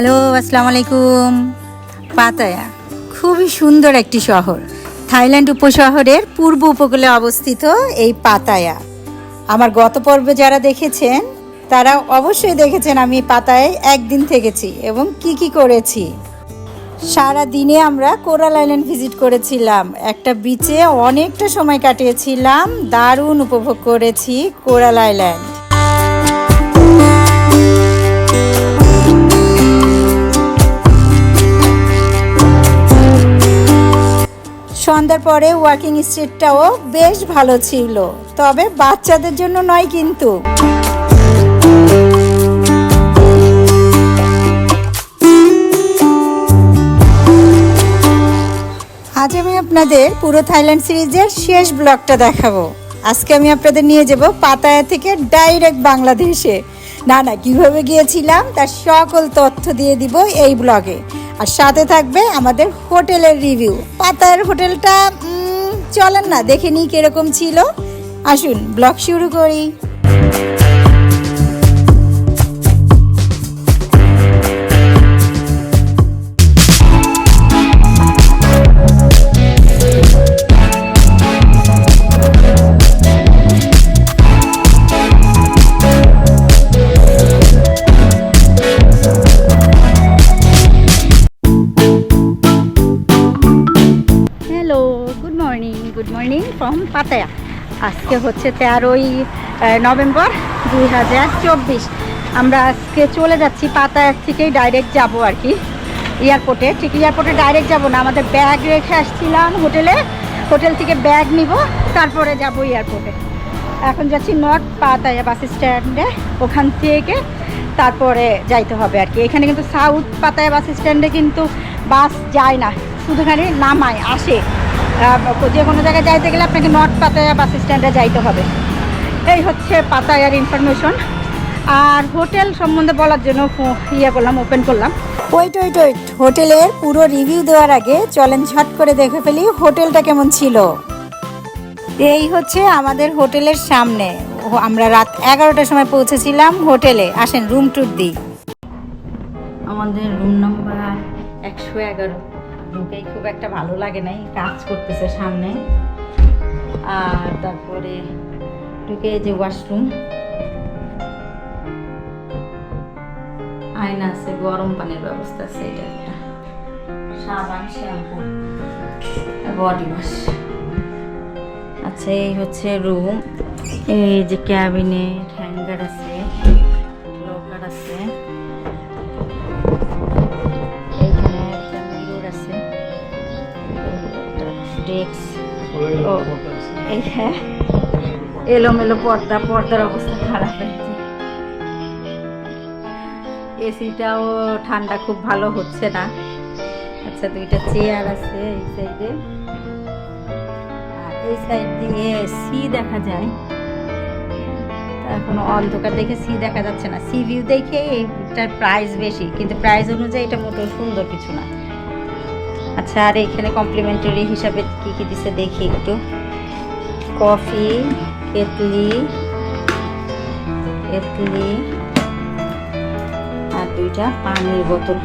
Hello আসসালামু আলাইকুম Pattaya, খুবই সুন্দর একটি শহর। থাইল্যান্ড উপশহরের পূর্ব উপকূলে অবস্থিত এই পাতায়া। আমার গত পর্বে যারা দেখেছেন, তারা অবশ্যই দেখেছেন আমি পাতায় একদিন থেকেছি এবং কি কি করেছি। সারা দিনে আমরা কোরাল আইল্যান্ড ভিজিট করেছিলাম। একটা বিচে অনেকটা সময় কাটিয়েছিলাম, দারুণ উপভোগ করেছি কোরাল আইল্যান্ড। সন্ধ্যার পরে ওয়াকিং স্ট্রিটটাও বেশ ভালো ছিল। তবে বাচ্চাদের জন্য নয় কিন্তু। আজ আমি আপনাদের পুরো থাইল্যান্ড সিরিজের শেষ ব্লগটা দেখাবো। আজকে আমি আপনাদের নিয়ে যাব পাতায়া থেকে ডাইরেক্ট বাংলাদেশে। না না, কীভাবে গিয়েছিলাম তার সকল তথ্য দিয়ে দিব এই ব্লগে। আর সাথে থাকবে আমাদের হোটেলের রিভিউ। পাতার হোটেলটা চলেন না, দেখে নিই কীরকম ছিল। আসুন, ব্লগ শুরু করি। আজকে হচ্ছে তেরোই নভেম্বর দুই হাজার চব্বিশ। আমরা আজকে চলে যাচ্ছি পাতায়া থেকেই ডাইরেক্ট যাব আর কি। এয়ারপোর্টে ঠিক এয়ারপোর্টে ডাইরেক্ট যাব না, আমাদের ব্যাগ রেখে আসছিলাম হোটেলে। হোটেল থেকে ব্যাগ নিব, তারপরে যাব এয়ারপোর্টে এখন যাচ্ছি নর্থ পাতায়া বাস স্ট্যান্ডে ওখান থেকে তারপরে যাইতে হবে আর কি। এখানে কিন্তু সাউথ পাতায়া বাস স্ট্যান্ডে কিন্তু বাস যায় না। শুধু নামায়, আসে। যে কোনো জায়গায় যাইতে গেলে আপনাকে নর্থ পাতায়া বাস স্ট্যান্ডে যাইতে হবে। এই হচ্ছে পাতায়ার ইনফরমেশন আর হোটেল সম্বন্ধে বলার জন্য ইয়ে করলাম ওপেন করলাম। ওয়েট ওয়েট ওয়েট হোটেলের পুরো রিভিউ দেওয়ার আগে চলেন ঝট করে দেখে ফেলি হোটেলটা কেমন ছিল। এই হচ্ছে আমাদের হোটেলের সামনে। ও- আমরা রাত এগারোটার সময় পৌঁছেছিলাম হোটেলে। আসেন রুম টুর দিই। আমাদের রুম নাম্বার একশো এগারো। ঢুকেই খুব একটা ভালো লাগে নাই, কাজ করতেছে সামনে। আর তারপরে ঢুকে যে ওয়াশরুম আয়না আছে, গরম পানির ব্যবস্থা আছে, এটা একটা। সাবান, শ্যাম্পু বডি ওয়াশ আচ্ছা এই হচ্ছে রুম এই যে ক্যাবিনেট হ্যাঙ্গার আছে এই হ্যাঁ এলোমেলো পর্দা, পর্দার অবস্থা খারাপ হয়েছে এসিটাও ঠান্ডা খুব ভালো হচ্ছে না। আচ্ছা দুইটা চেয়ার আছে এই সাইডে আর এই সাইড দিয়ে সি দেখা যায়। এখন অন্ধকার দেখে সি দেখা যাচ্ছে না। সি ভিউ দেখে এইটার প্রাইস বেশি, কিন্তু প্রাইস অনুযায়ী এটা মোটেও সুন্দর কিছু না। আচ্ছা আর এখানে কমপ্লিমেন্টারি হিসাবে কি কি দিছে দেখি একটু। কফি কেতলি কেতলি আর দুইটা পানির বোতল।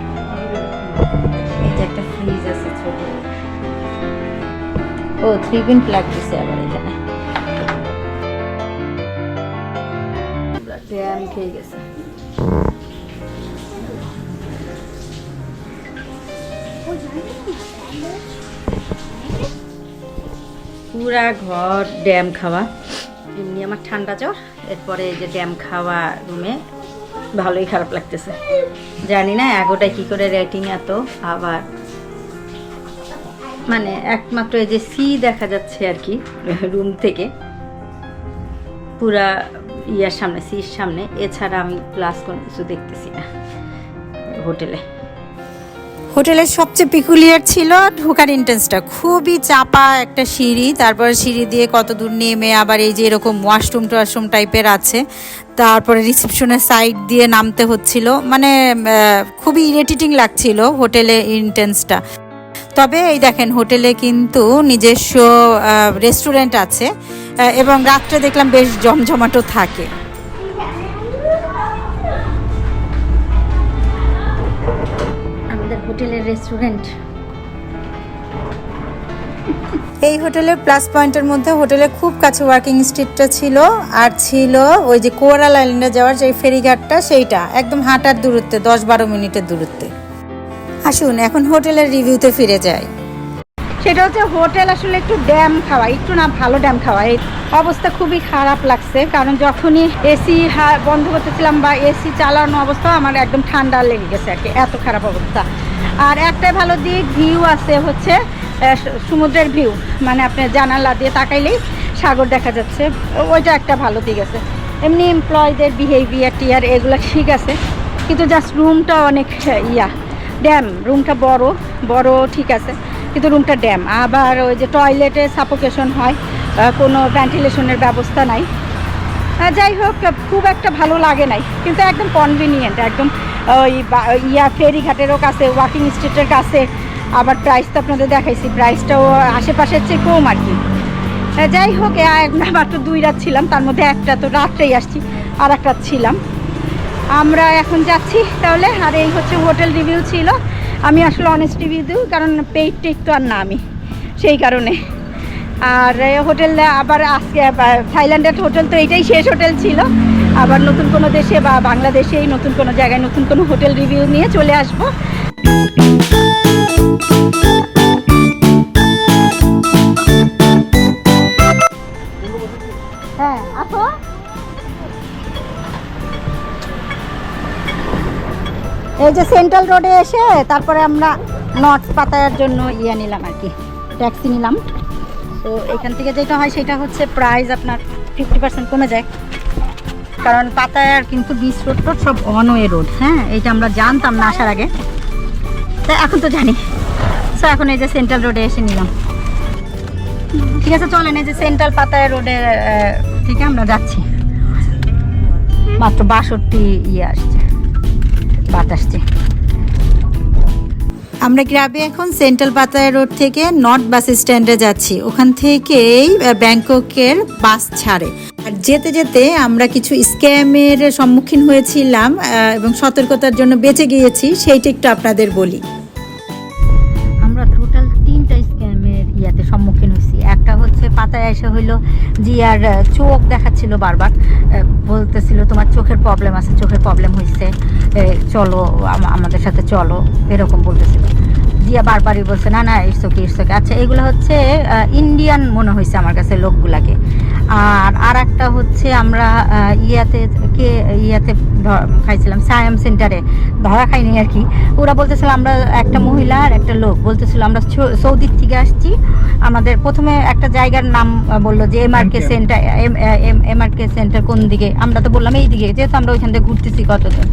যে একটা ফ্রিজ আছে ছোট। ও থ্রি পিন প্লাগ দিছে আবার এখানে। খেয়ে গেছে। পুরা ঘর ড্যাম খাওয়া। এমনি আমার ঠান্ডা জ্বর, এরপরে যে ড্যাম খাওয়া রুমে ভালোই খারাপ লাগতেছে। জানি না এগোটায় কি করে রেটিং এত, আবার মানে একমাত্র এই যে সি দেখা যাচ্ছে আর কি রুম থেকে। পুরা ইয়ার সামনে সির সামনে, এছাড়া আমি প্লাস কোনো কিছু দেখতেছি না হোটেলে। হোটেলের সবচেয়ে পিকুলিয়ার ছিল ঢোকার এন্ট্রেন্সটা খুবই চাপা একটা সিঁড়ি, তারপর সিঁড়ি দিয়ে কত দূর নেমে আবার এই যে এরকম ওয়াশরুম টোয়াশরুম টাইপের আছে, তারপরে রিসেপশনের সাইড দিয়ে নামতে হচ্ছিল। মানে খুবই ইরিটেটিং লাগছিল হোটেলে এন্ট্রেন্সটা তবে এই দেখেন, হোটেলে কিন্তু নিজস্ব রেস্টুরেন্ট আছে এবং রাত্রে দেখলাম বেশ জমজমাটো থাকে। হোটেলের রেস্টুরেন্ট। এই হোটেলের প্লাস পয়েন্টের মধ্যে হোটেলের খুব কাছে ওয়ার্কিং স্ট্রিটটা ছিল আর ছিল ওই যে কোরাল আইল্যান্ডে যাওয়ার যে ফেরিঘাটটা সেইটা। একদম হাঁটার দূরত্বে দশ বারো মিনিটের দূরত্বে। আসুন এখন হোটেলের রিভিউতে ফিরে যাই। সেটা হচ্ছে হোটেল আসলে একটু ড্যাম খাওয়া একটু না ভালো ড্যাম খাওয়া। এই অবস্থা খুবই খারাপ লাগছে কারণ যখনই এসি বন্ধ করতেছিলাম বা এসি চালানো অবস্থা আমার একদম ঠান্ডা লেগে গেছে আর কি এত খারাপ অবস্থা। আর একটাই ভালো দিক, ভিউ আছে হচ্ছে সমুদ্রের ভিউ। মানে আপনি জানালা দিয়ে তাকাইলেই সাগর দেখা যাচ্ছে। ওইটা একটা ভালো দিক আছে। এমনি এমপ্লয়ীদের বিহেভিয়ার টিয়ার এগুলো ঠিক আছে। কিন্তু জাস্ট রুমটা অনেক ইয়া। ড্যাম রুমটা বড় বড় ঠিক আছে। কিন্তু রুমটা ড্যাম আবার ওই যে টয়লেটে সাপোকেশন হয় কোনো ভেন্টিলেশনের ব্যবস্থা নাই। যাই হোক, খুব একটা ভালো লাগে নাই। কিন্তু একদম কনভিনিয়েন্ট একদম ওই ইয়া ফেরিঘাটেরও কাছে ওয়াকিং স্ট্রিটের কাছে। আবার প্রাইস তো আপনাদের দেখাইছি প্রাইসটাও আশেপাশের চেয়ে কম আর কি। যাই হোক মাত্র দুই রাত ছিলাম, তার মধ্যে একটা তো রাত্রেই আসছি, আর এক রাত ছিলাম। আমরা এখন যাচ্ছি তাহলে, আর এই হচ্ছে হোটেল রিভিউ ছিল। আমি আসলে অনেস্ট রিভিউ দিই কারণ পেইড টেক তো আর না আমি, সেই কারণে। আর হোটেল আবার আজকে থাইল্যান্ডের হোটেল তো এটাই শেষ হোটেল ছিল। আবার নতুন কোনো দেশে বা বাংলাদেশেই নতুন কোনো জায়গায় নতুন কোনো হোটেল রিভিউ নিয়ে চলে আসব। হ্যাঁ আসো এই যে সেন্ট্রাল রোডে এসে তারপরে আমরা নর্থ পাতায়ার জন্য ইয়ে নিলাম আর কি ট্যাক্সি নিলাম। তো এখান থেকে যেটা হয় সেটা হচ্ছে প্রাইস আপনার ফিফটি পার্সেন্ট কমে যায়। কারণ পাতায়ার কিন্তু বিচ রোড টোড সব অন ওয়ে রোড হ্যাঁ এইটা আমরা জানতাম না আসার আগে। তা এখন তো জানি। সো এখন এই যে সেন্ট্রাল রোডে এসে নিলাম। ঠিক আছে, চলেন, এই যে সেন্ট্রাল পাতায়া রোডে থেকে আমরা যাচ্ছি। মাত্র বাষট্টি ইয়ে আসছে বাত আসছে। আমরা গ্রাবে এখন সেন্ট্রাল পাতায়া রোড থেকে নর্থ বাস স্ট্যান্ডে যাচ্ছি। ওখান থেকেই ব্যাংককের বাস ছাড়ে। আর যেতে যেতে আমরা কিছু স্ক্যামের সম্মুখীন হয়েছিলাম এবং সতর্কতার জন্য বেঁচে গিয়েছি সেইটা একটু আপনাদের বলি। আমরা টোটাল তিনটা স্ক্যামের ইয়াতে সম্মুখীন হয়েছি। একটা হচ্ছে পাতায় এসে হইল আহ, চোখ দেখাচ্ছিল বারবার বলতেছিল তোমার চোখের প্রবলেম আছে চোখের প্রবলেম হয়েছে চলো আমাদের সাথে চলো এরকম বলতেছিল। জিয়া বারবারই বলছে না না ইটস ওকে আচ্ছা এগুলো হচ্ছে ইন্ডিয়ান মনে হয়েছে আমার কাছে লোকগুলাকে। আর আর একটা হচ্ছে আমরা ইয়াতে কে ইয়াতে খাইছিলাম সায়াম সেন্টারে। ধরা খাইনি আর কি। ওরা বলতেছিল আমরা একটা মহিলা আর একটা লোক। বলতেছিল আমরা সৌদির থেকে আসছি। আমাদের প্রথমে একটা জায়গার নাম বলল যে M R K centre M R K centre কোন দিকে। আমরা তো বললাম এই দিকে। যেহেতু আমরা ওইখান থেকে ঘুরতেছি কতজন।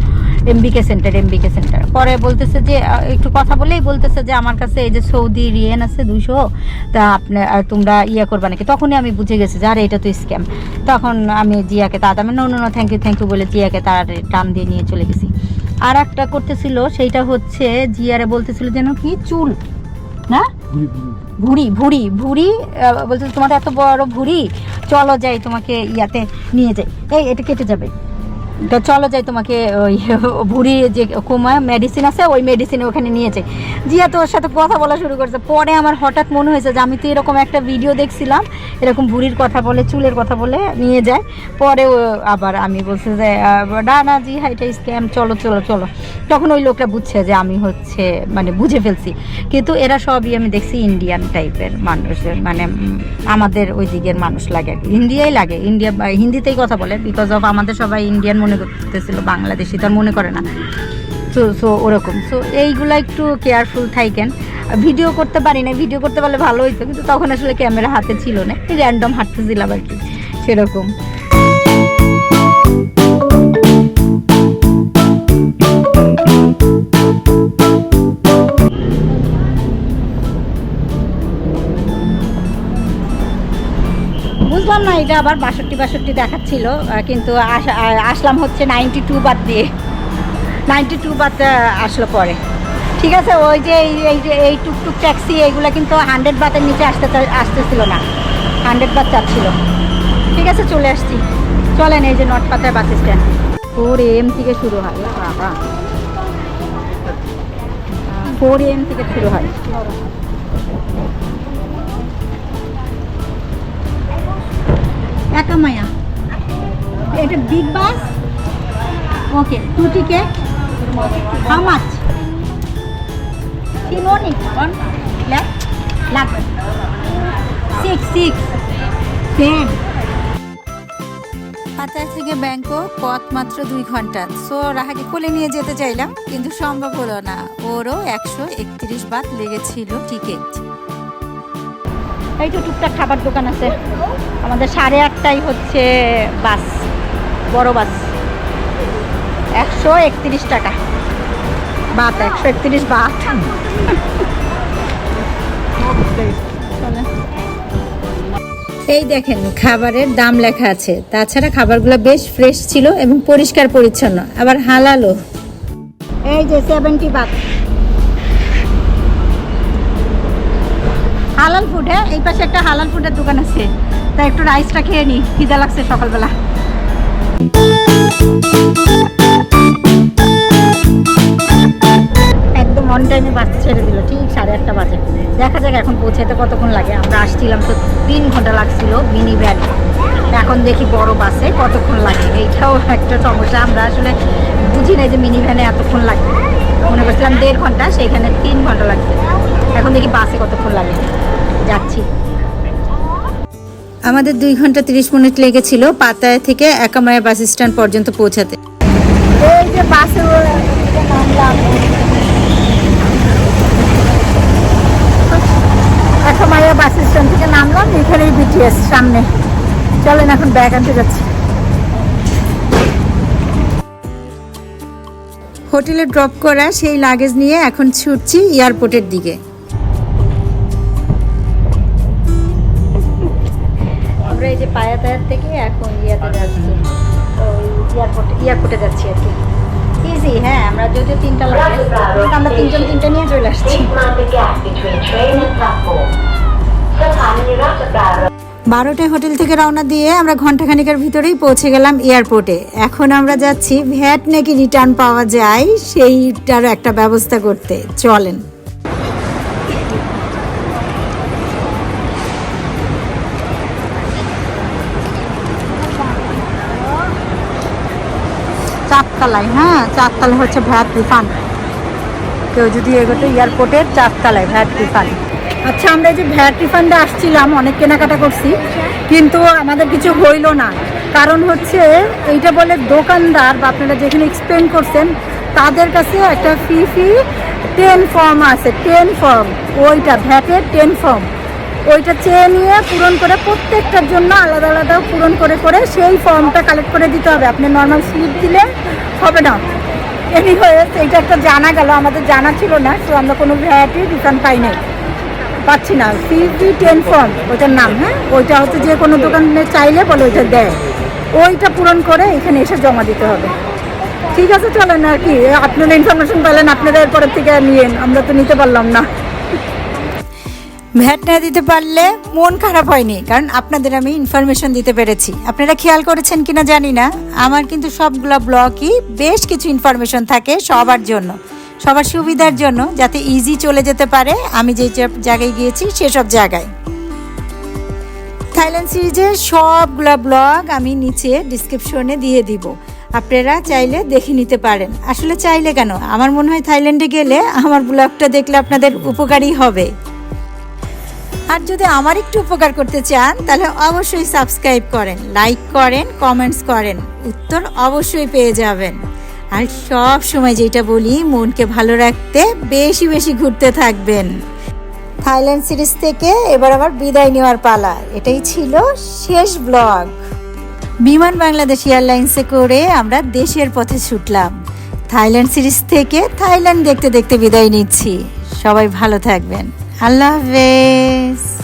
এমবিকে সেন্টার এমবিকে সেন্টার পরে বলতেছে যে একটু কথা বলেই বলতেছে যে আমার কাছে এই যে সৌদি রিয়েন আছে দুইশো তা আপনি আর তোমরা ইয়ে করবা নাকি? তখনই আমি বুঝে গেছি যে আরে এটা তো স্ক্যাম। তখন আমি জিয়াকে তাড়াতাড়ি আমি no no thank you thank you বলে জিয়াকে তাড়াতাড়ি টান দিয়ে নিয়ে চলে গেছি। আর একটা করতেছিল সেইটা হচ্ছে জিয়ারে বলতেছিল যেন কি চুল না? ভুড়ি ভুড়ি। ভুড়ি বলছে তোমার এত বড় ভুড়ি চলো যাই তোমাকে ইয়াতে নিয়ে যাই। এই এটা কেটে যাবে। তো চলো যাই তোমাকে ওই ভুড়ি যে কোমা মেডিসিন আছে, ওই মেডিসিনে ওখানে নিয়ে যাই। জিয়া তো ওর সাথে কথা বলা শুরু করছে। পরে আমার হঠাৎ মনে হয়েছে যে আমি তো এরকম একটা ভিডিও দেখছিলাম, এরকম ভুড়ির কথা বলে, চুলের কথা বলে নিয়ে যায়। পরে আবার আমি বলছি যে না না, জি হ্যাঁ এটা স্ক্যাম চলো চলো চলো। তখন ওই লোকটা বুঝছে যে আমি হচ্ছে মানে বুঝে ফেলছি। কিন্তু এরা সবই আমি দেখছি ইন্ডিয়ান টাইপের মানুষের মানে আমাদের ওই দিকের মানুষ লাগে। ইন্ডিয়াই লাগে। ইন্ডিয়া হিন্দিতেই কথা বলে বিকজ অফ আমাদের সবাই ইন্ডিয়ান মনে করতেছিল, বাংলাদেশি তো আর মনে করে না। সো সো ওরকম। সো এইগুলো একটু কেয়ারফুল থাকেন ভিডিও করতে পারি না ভিডিও করতে পারলে ভালো হইতো, কিন্তু তখন আসলে ক্যামেরা হাতে ছিল না। র্যান্ডম হাঁটতেছিলাম আর কি, সেরকম। বুঝলাম না, এটা আবার বাষট্টি বাষট্টি দেখাচ্ছিল কিন্তু আস- আসলাম হচ্ছে নাইনটি টু বাদ দিয়ে। নাইনটি টু বাদ আসলো পরে। ঠিক আছে, ওই যে এই যে এই টুকটুক ট্যাক্সি এইগুলো কিন্তু হান্ড্রেড বাতের নিচে আসতে আসতেছিল না। হান্ড্রেড বাত চাচ্ছিল ঠিক আছে, চলে আসছি। চলেন এই যে নটপাতায় বাস স্ট্যান্ড। ফোর এম থেকে শুরু হয়। বাবা। ফোর এম থেকে শুরু হয়। একা মায়া। এটা big bus okay two ticket how much তিন অনেক one lakh six six ten Pattaya থেকে ব্যাংকক পথ মাত্র দুই ঘণ্টা। সো রাহাকে কোলে নিয়ে যেতে চাইলাম, কিন্তু সম্ভব হলো না। ওরও একশো একত্রিশ বাদ লেগেছিল টিকিট। এই তো টুকটাক খাবার দোকান আছে। আমাদের সাড়ে আটটাই হচ্ছে বাস, বড় বাস। একশো একত্রিশ টাকা। বাত, একশো একত্রিশ বাত। এই দেখেন, খাবারের দাম লেখা আছে। তাছাড়া খাবারগুলো বেশ ফ্রেশ ছিল এবং পরিষ্কার পরিচ্ছন্ন, আবার হালালো এই যে সেভেন্টি বাত হালাল ফুড হ্যাঁ? এই পাশে একটা হালাল ফুডের দোকান আছে। তাই একটু রাইসটা খেয়ে নি, খিদা লাগছে সকালবেলা। একদম অন টাইমে বাস ছেড়ে দিল, ঠিক সাড়ে আটটা বাজে। দেখা যাক এখন পৌঁছাতে কতক্ষণ লাগে। আমরা আসছিলাম তো তিন ঘণ্টা লাগছিল মিনি ভ্যান এখন দেখি বড় বাসে কতক্ষণ লাগে। এইটাও একটা সমস্যা। আমরা আসলে বুঝি না যে মিনি ভ্যানে এতক্ষণ লাগে। মনে করছিলাম দেড় ঘণ্টা, সেইখানে তিন ঘণ্টা লাগছে। এখন দেখি বাসে কতক্ষণ লাগে। যাচ্ছি। আমাদের দুই ঘণ্টা তিরিশ মিনিট লেগেছিল পাতায় থেকে একামায়া বাস স্ট্যান্ড পর্যন্ত পৌঁছাতে। এই যে বাসে নামলাম। বাস স্ট্যান্ড থেকে নামলাম এখানেই বিটিএস সামনে। চলেন এখন ব্যাগ আনতে যাচ্ছি। হোটেলে ড্রপ করা সেই লাগেজ নিয়ে এখন ছুটছি এয়ারপোর্টের দিকে। এই যে পায়া তায়ার থেকে এখন ইয়াতে যাচ্ছি। ওই এয়ারপোর্টে এয়ারপোর্টে যাচ্ছি আর কি। ইজি হ্যাঁ আমরা যদিও তিনটা লাগে আমরা তিনজন তিনটা নিয়ে চলে আসছি। বারোটায় হোটেল থেকে রওনা দিয়ে আমরা ঘন্টাখানিকের ভিতরেই পৌঁছে গেলাম এয়ারপোর্টে। এখন আমরা যাচ্ছি ভ্যাট নাকি রিটার্ন পাওয়া যায় সেইটার একটা ব্যবস্থা করতে। চলেন। চারতলায় হ্যাঁ? চারতলা হচ্ছে ভ্যাট রিফান্ড। কেউ যদি এগোতে এয়ারপোর্টের চারতলায় ভ্যাট রিফান্ড। আচ্ছা আমরা যে ভ্যাট রিফান্ডে আসছিলাম, অনেক কেনাকাটা করছি, কিন্তু আমাদের কিছু হইল না। কারণ হচ্ছে, এইটা বলে দোকানদার বা আপনারা যেখানে এক্সপ্লেন করছেন, তাদের কাছে একটা ফি ফি টেন ফর্ম আছে টেন ফর্ম ওইটা, ভ্যাটের টেন ফর্ম ওইটা চেয়ে নিয়ে পূরণ করে প্রত্যেকটার জন্য আলাদা আলাদা পূরণ করে করে সেই ফর্মটা কালেক্ট করে দিতে হবে। আপনি নর্মাল স্লিপ দিলে হবে না। এনি হয়ে এইটা একটা জানা গেল, আমাদের জানা ছিল না, তো আমরা কোনো ভ্যারাইটি রিটার্ন পাই নাই পাচ্ছি না। ফি টেন ফর্ম ওইটার নাম হ্যাঁ? ওইটা হচ্ছে যে কোনো দোকানে চাইলে বলে ওইটা দেয়। ওইটা পূরণ করে এখানে এসে জমা দিতে হবে। ঠিক আছে, চলেন আর কি। আপনারা ইনফরমেশন পেলেন, আপনারা এরপরের থেকে নিয়েন। আমরা তো নিতে পারলাম না। ভ্যাট না দিতে পারলে মন খারাপ হয়নি, কারণ আপনাদের আমি ইনফরমেশন দিতে পেরেছি। আপনারা খেয়াল করেছেন কিনা জানি না। আমার কিন্তু সবগুলো ব্লগই বেশ কিছু ইনফরমেশন থাকে সবার জন্য, সবার সুবিধার জন্য, যাতে ইজি চলে যেতে পারে। আমি যে জায়গায় গিয়েছি সেসব জায়গায়। থাইল্যান্ড সিরিজের সবগুলো ব্লগ আমি নিচে ডিসক্রিপশনে দিয়ে দিব। আপনারা চাইলে দেখে নিতে পারেন। আসলে চাইলে কেন? আমার মনে হয় থাইল্যান্ডে গেলে আমার ব্লগটা দেখলে আপনাদের উপকারী হবে। আর যদি আমার একটু উপকার করতে চান, তাহলে অবশ্যই সাবস্ক্রাইব করেন, লাইক করেন, কমেন্টস করেন, উত্তর অবশ্যই পেয়ে যাবেন। আর সব সময় যেটা বলি, মনকে ভালো রাখতে বেশি বেশি ঘুরতে থাকবেন। থাইল্যান্ড সিরিজ থেকে এবার আবার বিদায় নেওয়ার পালা। এটাই ছিল শেষ ব্লগ। বিমান বাংলাদেশ এয়ারলাইন্সে করে আমরা দেশের পথে ছুটলাম। থাইল্যান্ড সিরিজ থেকে থাইল্যান্ড দেখতে দেখতে বিদায় নিচ্ছি। সবাই ভালো থাকবেন। আল্লাহ হাফেজ